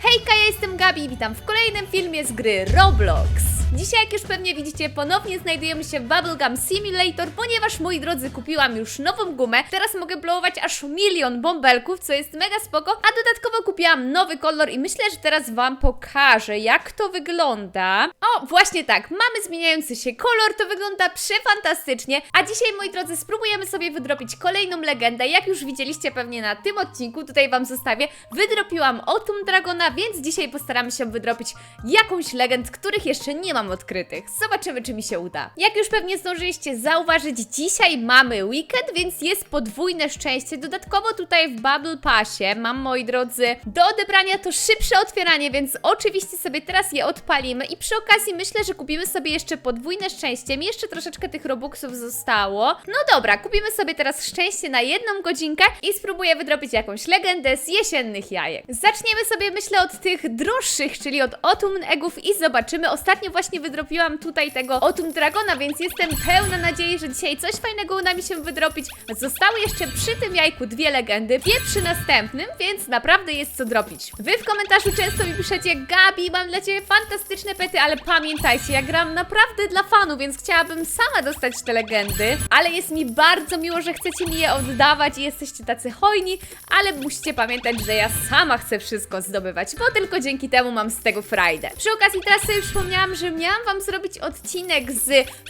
Hejka, ja jestem Gabi i witam w kolejnym filmie z gry Roblox. Dzisiaj, jak już pewnie widzicie, ponownie znajdujemy się w Bubblegum Simulator, ponieważ, moi drodzy, kupiłam już nową gumę. Teraz mogę blowować aż milion bąbelków, co jest mega spoko, a dodatkowo kupiłam nowy kolor i myślę, że teraz Wam pokażę, jak to wygląda. O, właśnie tak, mamy zmieniający się kolor, to wygląda przefantastycznie, a dzisiaj, moi drodzy, spróbujemy sobie wydropić kolejną legendę. Jak już widzieliście pewnie na tym odcinku, tutaj Wam zostawię, wydropiłam Otum Dragona, więc dzisiaj postaramy się wydropić jakąś legend, których jeszcze nie mam odkrytych. Zobaczymy, czy mi się uda. Jak już pewnie zdążyliście zauważyć, dzisiaj mamy weekend, więc jest podwójne szczęście. Dodatkowo tutaj w Bubble Passie mam, moi drodzy, do odebrania to szybsze otwieranie, więc oczywiście sobie teraz je odpalimy i przy okazji myślę, że kupimy sobie jeszcze podwójne szczęście. Mi jeszcze troszeczkę tych robuxów zostało. No dobra, kupimy sobie teraz szczęście na jedną godzinkę i spróbuję wydrobić jakąś legendę z jesiennych jajek. Zaczniemy sobie, myślę, od tych droższych, czyli od Autumn Eggów i zobaczymy. Ostatnio właśnie wydropiłam tutaj tego Autumn Dragona, więc jestem pełna nadziei, że dzisiaj coś fajnego uda mi się wydropić. Zostały jeszcze przy tym jajku dwie legendy, dwie przy następnym, więc naprawdę jest co dropić. Wy w komentarzu często mi piszecie, Gabi, mam dla Ciebie fantastyczne pety, ale pamiętajcie, ja gram naprawdę dla fanów, więc chciałabym sama dostać te legendy, ale jest mi bardzo miło, że chcecie mi je oddawać i jesteście tacy hojni, ale musicie pamiętać, że ja sama chcę wszystko zdobywać, bo tylko dzięki temu mam z tego frajdę. Przy okazji teraz sobie przypomniałam, że miałam Wam zrobić odcinek z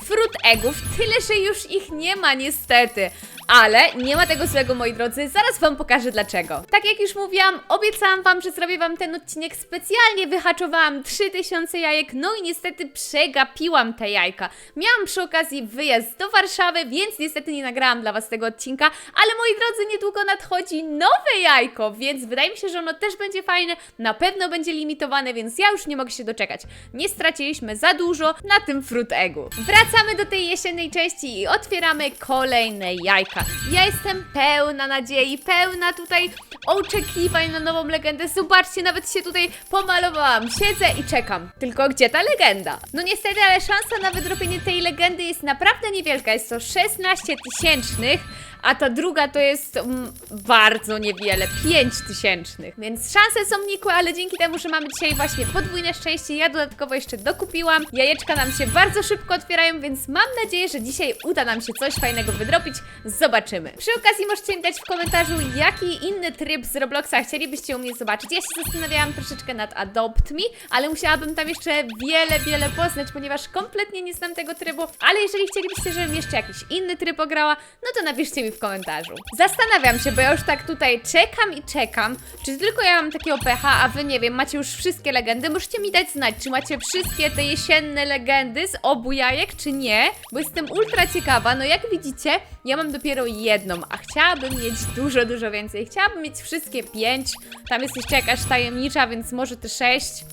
fruit eggów, tyle, że już ich nie ma niestety. Ale nie ma tego złego, moi drodzy, zaraz Wam pokażę dlaczego. Tak jak już mówiłam, obiecałam Wam, że zrobię Wam ten odcinek specjalnie, wyhaczowałam 3000 jajek, no i niestety przegapiłam te jajka. Miałam przy okazji wyjazd do Warszawy, więc niestety nie nagrałam dla Was tego odcinka, ale moi drodzy, niedługo nadchodzi nowe jajko, więc wydaje mi się, że ono też będzie fajne, na pewno będzie limitowane, więc ja już nie mogę się doczekać. Nie straciliśmy za dużo na tym fruit eggu. Wracamy do tej jesiennej części i otwieramy kolejne jajka. Ja jestem pełna nadziei, pełna tutaj oczekiwań na nową legendę. Zobaczcie, nawet się tutaj pomalowałam. Siedzę i czekam. Tylko gdzie ta legenda? No niestety, ale szansa na wydropienie tej legendy jest naprawdę niewielka. Jest to 16 tysięcznych, a ta druga to jest mm, bardzo niewiele, 5 tysięcznych. Więc szanse są nikłe, ale dzięki temu, że mamy dzisiaj właśnie podwójne szczęście, ja dodatkowo jeszcze dokupiłam. Jajeczka nam się bardzo szybko otwierają, więc mam nadzieję, że dzisiaj uda nam się coś fajnego wydropić. Zobaczymy. Przy okazji możecie mi dać w komentarzu, jaki inny tryb z Robloxa chcielibyście u mnie zobaczyć. Ja się zastanawiałam troszeczkę nad Adopt Me, ale musiałabym tam jeszcze wiele, wiele poznać, ponieważ kompletnie nie znam tego trybu. Ale jeżeli chcielibyście, żebym jeszcze jakiś inny tryb ograła, no to napiszcie mi w komentarzu. Zastanawiam się, bo ja już tak tutaj czekam i czekam, czy tylko ja mam takiego pecha, a wy nie wiem, macie już wszystkie legendy. Możecie mi dać znać, czy macie wszystkie te jesienne legendy z obu jajek, czy nie, bo jestem ultra ciekawa. No jak widzicie, ja mam dopiero jedną, a chciałabym mieć dużo, dużo więcej. Chciałabym mieć wszystkie pięć. Tam jest jeszcze jakaś tajemnicza, więc może te sześć.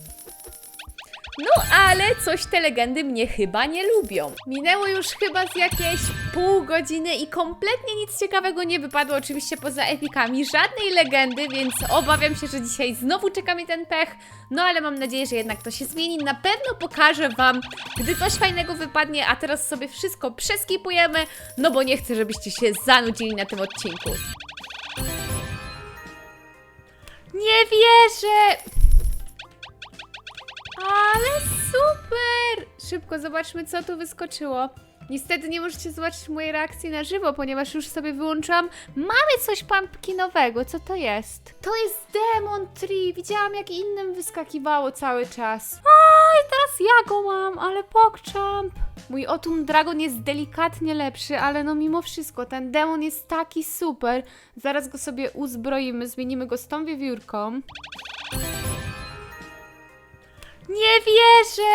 No ale coś te legendy mnie chyba nie lubią. Minęło już chyba z jakieś pół godziny i kompletnie nic ciekawego nie wypadło, oczywiście poza epikami, żadnej legendy, więc obawiam się, że dzisiaj znowu czeka mi ten pech. No ale mam nadzieję, że jednak to się zmieni. Na pewno pokażę Wam, gdy coś fajnego wypadnie, a teraz sobie wszystko przeskipujemy, no bo nie chcę, żebyście się zanudzili na tym odcinku. Nie wierzę! Ale super! Szybko zobaczmy, co tu wyskoczyło. Niestety nie możecie zobaczyć mojej reakcji na żywo, ponieważ już sobie wyłączyłam. Mamy coś pumpkinowego, co to jest? To jest Demon Tree. Widziałam, jak innym wyskakiwało cały czas. A i teraz ja go mam, ale pokczamp. Mój Otum Dragon jest delikatnie lepszy, ale no mimo wszystko, ten demon jest taki super. Zaraz go sobie uzbroimy, zmienimy go z tą wiewiórką. Nie wierzę!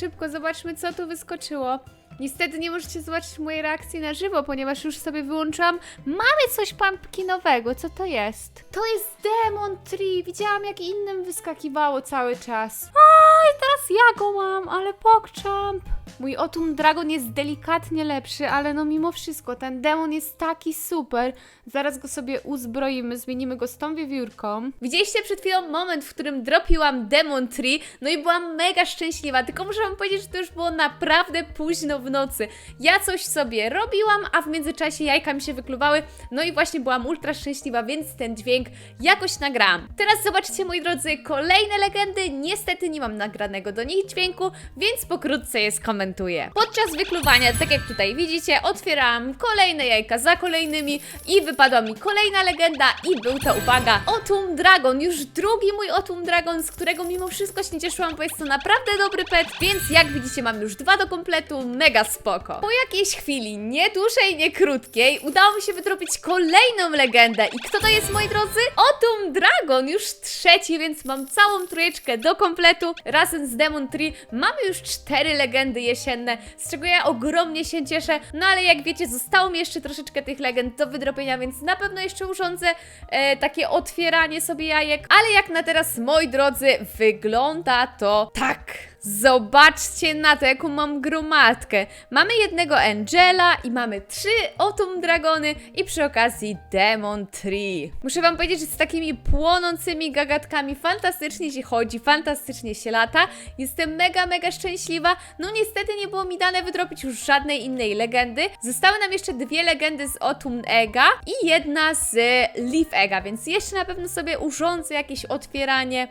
Szybko zobaczmy, co tu wyskoczyło. Niestety nie możecie zobaczyć mojej reakcji na żywo, ponieważ już sobie wyłączyłam. Mamy coś pumpkinowego, co to jest? To jest Demon Tree. Widziałam, jak innym wyskakiwało cały czas. A i teraz ja go mam, ale pokczamp. Mój Otum Dragon jest delikatnie lepszy, ale no mimo wszystko, ten demon jest taki super. Zaraz go sobie uzbroimy, zmienimy go z tą wiewiórką. Widzieliście przed chwilą moment, w którym dropiłam Demon Tree, no i byłam mega szczęśliwa, tylko muszę wam powiedzieć, że to już było naprawdę późno w nocy. Ja coś sobie robiłam, a w międzyczasie jajka mi się wykluwały, no i właśnie byłam ultra szczęśliwa, więc ten dźwięk jakoś nagrałam. Teraz zobaczcie, moi drodzy, kolejne legendy. Niestety nie mam nagranego do nich dźwięku, więc pokrótce je skomentuję. Podczas wykluwania, tak jak tutaj widzicie, otwierałam kolejne jajka za kolejnymi i wypadła mi kolejna legenda i był to, uwaga, Otum Dragon. Już drugi mój Otum Dragon, z którego mimo wszystko się cieszyłam, bo jest to naprawdę dobry pet, więc jak widzicie mam już dwa do kompletu, mega spoko. Po jakiejś chwili, nie dłuższej, nie krótkiej, udało mi się wytropić kolejną legendę i kto to jest, moi drodzy? Otum Dragon, już trzeci, więc mam całą trójeczkę do kompletu. Razem z Demon Tree mamy już cztery legendy jesienne, z czego ja ogromnie się cieszę. No ale jak wiecie, zostało mi jeszcze troszeczkę tych legend do wydropienia, więc na pewno jeszcze urządzę e, takie otwieranie sobie jajek. Ale jak na teraz, moi drodzy, wygląda to tak. Zobaczcie na to, jaką mam gromadkę. Mamy jednego Angela i mamy trzy Otum Dragony i przy okazji Demon Tree. Muszę wam powiedzieć, że z takimi płonącymi gagatkami fantastycznie się chodzi, fantastycznie się lata. Jestem mega, mega szczęśliwa. No niestety nie było mi dane wydropić już żadnej innej legendy. Zostały nam jeszcze dwie legendy z Otum Ega i jedna z Leaf Ega, więc jeszcze na pewno sobie urządzę jakieś otwieranie.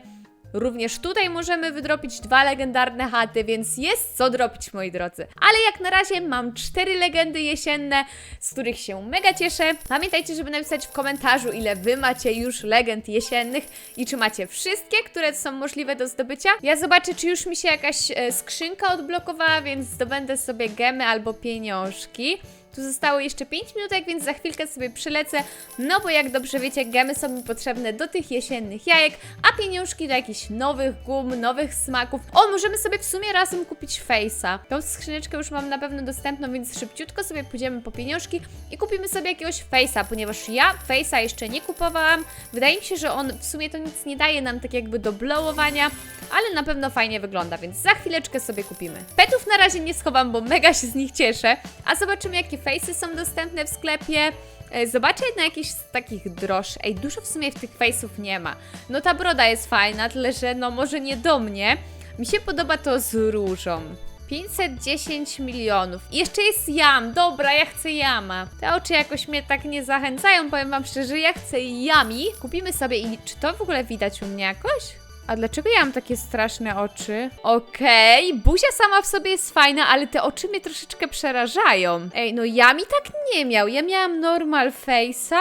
Również tutaj możemy wydropić dwa legendarne chaty, więc jest co dropić, moi drodzy. Ale jak na razie mam cztery legendy jesienne, z których się mega cieszę. Pamiętajcie, żeby napisać w komentarzu, ile wy macie już legend jesiennych i czy macie wszystkie, które są możliwe do zdobycia. Ja zobaczę, czy już mi się jakaś e, skrzynka odblokowała, więc zdobędę sobie gemy albo pieniążki. Tu zostało jeszcze 5 minutek, więc za chwilkę sobie przylecę. No bo jak dobrze wiecie, gemy są mi potrzebne do tych jesiennych jajek, a pieniążki do jakichś nowych gum, nowych smaków. O, możemy sobie w sumie razem kupić Face'a. Tą skrzyneczkę już mam na pewno dostępną, więc szybciutko sobie pójdziemy po pieniążki i kupimy sobie jakiegoś Face'a, ponieważ ja Face'a jeszcze nie kupowałam. Wydaje mi się, że on w sumie to nic nie daje nam tak jakby do blowowania, ale na pewno fajnie wygląda, więc za chwileczkę sobie kupimy. Petów na razie nie schowam, bo mega się z nich cieszę, a zobaczymy jakie face'y są dostępne w sklepie. E, Zobaczę na jakiś z takich droż. Ej, dużo w sumie w tych face'ów nie ma. No ta broda jest fajna, tyle że no może nie do mnie. Mi się podoba to z różą. 510 milionów. I jeszcze jest jam. Dobra, ja chcę jama. Te oczy jakoś mnie tak nie zachęcają, powiem wam szczerze, ja chcę jami. Kupimy sobie i czy to w ogóle widać u mnie jakoś? A dlaczego ja mam takie straszne oczy? Okej, buzia sama w sobie jest fajna, ale te oczy mnie troszeczkę przerażają. Ej, no jami tak nie miał. Ja miałam normal face'a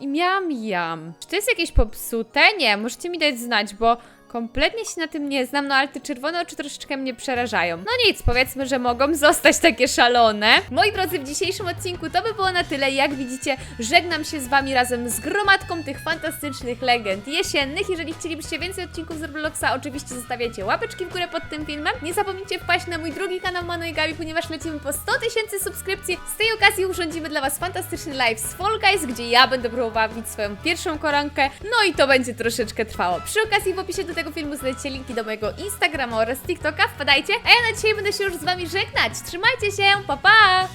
i miałam jam. Czy to jest jakieś popsute? Nie, możecie mi dać znać, bo kompletnie się na tym nie znam, no ale te czerwone oczy troszeczkę mnie przerażają. No nic, powiedzmy, że mogą zostać takie szalone. Moi drodzy, w dzisiejszym odcinku to by było na tyle. Jak widzicie, żegnam się z Wami razem z gromadką tych fantastycznych legend jesiennych. Jeżeli chcielibyście więcej odcinków z Robloxa, oczywiście zostawiajcie łapeczki w górę pod tym filmem. Nie zapomnijcie wpaść na mój drugi kanał Mano i Gabi, ponieważ lecimy po 100 tysięcy subskrypcji. Z tej okazji urządzimy dla Was fantastyczny live z Fall Guys, gdzie ja będę próbowała wbić swoją pierwszą koronkę. No i to będzie troszeczkę trwało. Przy okazji w opisie do tego filmu znajdziecie linki do mojego Instagrama oraz TikToka. Wpadajcie. A ja na dzisiaj będę się już z Wami żegnać. Trzymajcie się, pa pa!